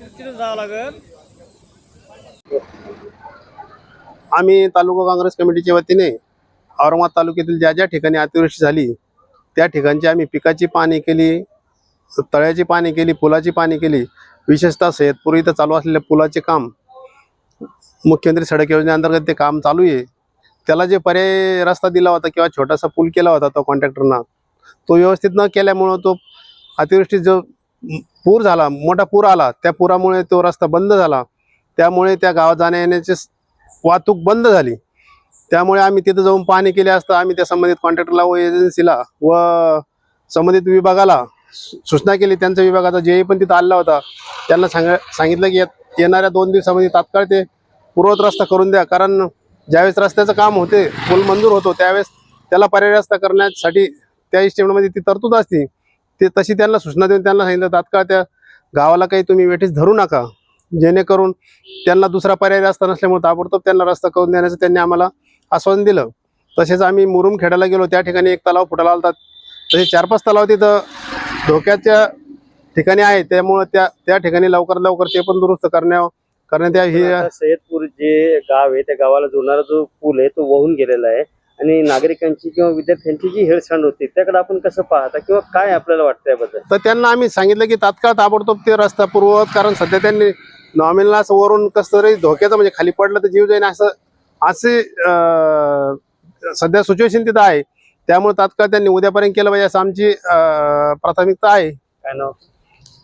तिथे जावं लागेल. आम्ही तालुका काँग्रेस कमिटीच्या वतीने औरंगाबाद तालुक्यातील ज्या ज्या ठिकाणी अतिवृष्टी झाली त्या ठिकाणची आम्ही पिकाची पाणी केली तळ्याची पाणी केली पुलाची पाणी केली. विशेषतः सय्यदपूर इथं चालू असलेल्या पुलाचे काम मुख्यमंत्री सडक योजनेअंतर्गत ते काम चालू आहे. त्याला जे पर्याय रस्ता दिला होता किंवा छोटासा पूल केला होता तो कॉन्ट्रॅक्टरना तो व्यवस्थित न केल्यामुळं तो अतिवृष्टी जो पूर झाला मोठा पूर आला त्या पुरामुळे तो रस्ता बंद झाला. त्यामुळे त्या गावात जाण्या येण्याची वाहतूक बंद झाली. त्यामुळे आम्ही तिथं जाऊन पाहणी केली असता आम्ही त्या संबंधित कॉन्ट्रॅक्टरला व एजन्सीला व संबंधित विभागाला सूचना केली. त्यांच्या विभागाचा जेही पण तिथं आला होता त्यांना सांग सांगितलं की येत- येणाऱ्या दोन दिवसामध्ये तात्काळ ते पूर्वत रस्ता करून द्या. कारण ज्यावेळेस रस्त्याचं काम होते पूल मंजूर होतो त्यावेळेस त्याला पर्याय रस्ता करण्यासाठी त्या इस्टिमेटमध्ये ती तरतूद असते. ते तशी त्यांना सूचना देऊन त्यांना सांगितलं तात्काळ त्या गावाला काही तुम्ही वेठीस धरू नका. जेणेकरून त्यांना दुसरा पर्याय रस्ता नसल्यामुळे ताबडतोब त्यांना रस्ता करून देण्याचं त्यांनी आम्हाला आश्वासन दिलं. तसेच आम्ही मुरुम खेड्याला गेलो त्या ठिकाणी एक तलाव फुटाला आला तसे चार पाच तलाव तिथं धोक्याच्या ठिकाणी आहे त्यामुळं त्या त्या ठिकाणी लवकर लवकर ते पण दुरुस्त करण्यावर करण्यात यावी ही सय्यदपूर जे गाव आहे त्या गावाला जोडणारा जो पूल आहे तो वाहून गेलेला आहे. आणि नागरिकांची किंवा विद्यार्थ्यांची जी हेळसांड होती त्याकडे आपण कसं पाहता किंवा काय आपल्याला वाटतं याबद्दल? तर त्यांना आम्ही सांगितलं की तात्काळ ताबडतोब ते रस्ता पूर्ववत कारण सध्या त्यांनी नॉमिनला असं वरून कसं तरी धोक्याचं म्हणजे खाली पडलं तर जीव जाईन असं असे सध्या सिच्युएशन तिथं आहे. त्यामुळे तात्काळ त्यांनी उद्यापर्यंत केलं पाहिजे असं आमची प्राथमिकता आहे. काय नाव?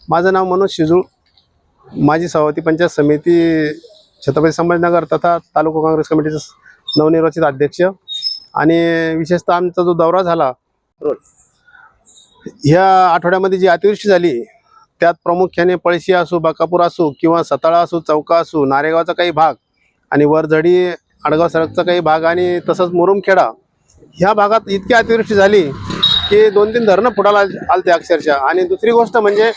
माझं नाव मनोज शिजूळ माजी सभापती पंचायत समिती छत्रपती संभाजीनगर तथा तालुका काँग्रेस कमिटीचे नवनिर्वाचित अध्यक्ष. आणि विशेषतः आमचा जो दौरा झाला ह्या आठवड्यामध्ये जी अतिवृष्टी झाली त्यात प्रामुख्याने पळशी असो बकापूर असो किंवा सताळा असो चौका असो नारेगावचा काही भाग आणि वरझडी आडगाव सडकचा काही भाग आणि तसंच मुरुमखेडा ह्या भागात इतकी अतिवृष्टी झाली की दोन तीन धरणं फुटाला आलते अक्षरशः. आणि दुसरी गोष्ट म्हणजे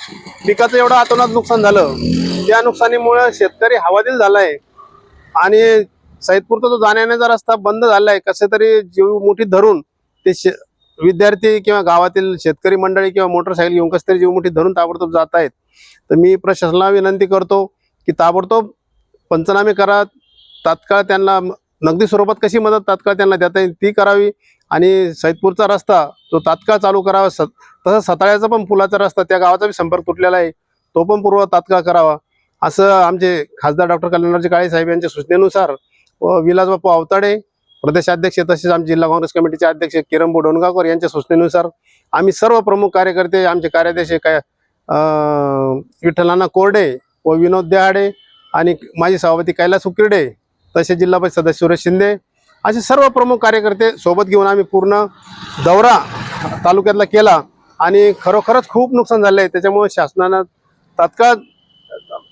पिकाचं एवढं अतोनात नुकसान झालं. त्या नुकसानीमुळे शेतकरी हवादिल झालाय. आणि सैदपूरचा जो जाण्या येण्याचा रस्ता बंद झालाय कसे तरी जीव मुठी धरून ते शे विद्यार्थी किंवा गावातील शेतकरी मंडळी किंवा मोटरसायकल घेऊन कसं तरी जीवमुठी धरून ताबडतोब जात आहेत. तर मी प्रशासनाला विनंती करतो की ताबडतोब पंचनामे करा. तात्काळ त्यांना नगदी स्वरूपात कशी मदत तात्काळ त्यांना देता येईल ती करावी. आणि सैदपूरचा रस्ता तो तात्काळ चालू करावा. स तसंच सताळ्याचा पण पुलाचा रस्ता त्या गावाचा बी संपर्क तुटलेला आहे. तो पण पूर्व तात्काळ करावा. असं आमचे खासदार डॉक्टर कल्याणरावजी काळे साहेब यांच्या सूचनेनुसार व विलासबापू अवताडे प्रदेशाध्यक्ष तसेच आमचे जिल्हा काँग्रेस कमिटीचे अध्यक्ष किरण डोणगावकर यांच्या सूचनेनुसार आम्ही सर्व प्रमुख कार्यकर्ते आमचे कार्याध्यक्ष काय विठ्ठलाना कोरडे व विनोद देहाडे आणि माजी सभापती कैलास उकिरडे तसे जिल्हा परिषद सदस्य सुरेश शिंदे असे सर्व प्रमुख कार्यकर्ते सोबत घेऊन आम्ही पूर्ण दौरा तालुक्यातला केला आणि खरोखरच खूप नुकसान झालं आहे त्याच्यामुळे शासनानं तात्काळ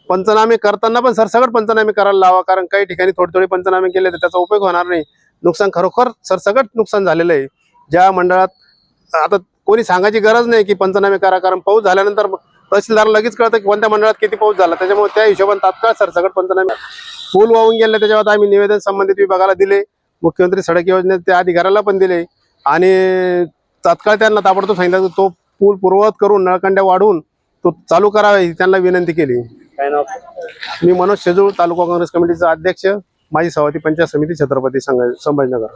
पंचनामे करताना पण सरसगट पंचनामे करायला लावा कारण काही ठिकाणी थोडे थोडे पंचनामे केले तर त्याचा उपयोग होणार नाही. नुकसान खरोखर सरसकट नुकसान झालेलं आहे. ज्या मंडळात आता कोणी सांगायची गरज नाही की पंचनामे करा कारण पाऊस झाल्यानंतर तहसीलदार लगेच कळतं की कोणत्या मंडळात किती पाऊस झाला. त्याच्यामुळे त्या हिशोबाने तात्काळ सरसगट पंचनामे पूल वाहून गेले. त्याच्यावर आम्ही निवेदन संबंधित विभागाला दिले. मुख्यमंत्री सडक योजनेत त्या अधिकाऱ्याला पण दिले. आणि तात्काळ त्यांना ताबडतोब सांगितलं तो पूल पूर्ववत करून नळकंड्या वाढवून तो चालू करावा ही त्यांना विनंती केली. काय नाव? मी मनोज शेजूळ तालुका काँग्रेस कमिटीचा अध्यक्ष माजी सभापती पंचायत समिती छत्रपती संघ- संभाजीनगर.